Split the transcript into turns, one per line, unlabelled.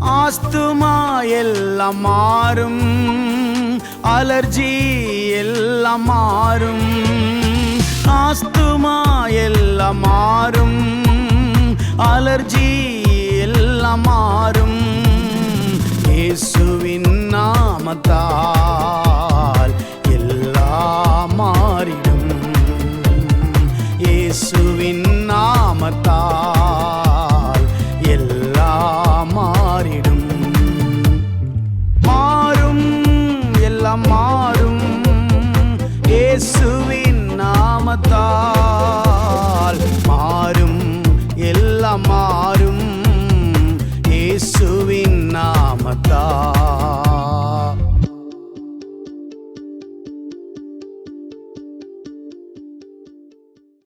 Asthma எல்லாம் மாறும். Allergy எல்லாம் மாறும். ஆஸ்துமா எல்லாம் மாறும். அலர்ஜி எல்லாம் மாறும். இயேசுவின் நாமத்தால் எல்லாம் மாறிடும். இயேசுவின் எல்லாம் மாறும். இயேசுவின் நாமத்தால் மாறும். எல்லாம் மாறும். இயேசுவின் நாமத்தால்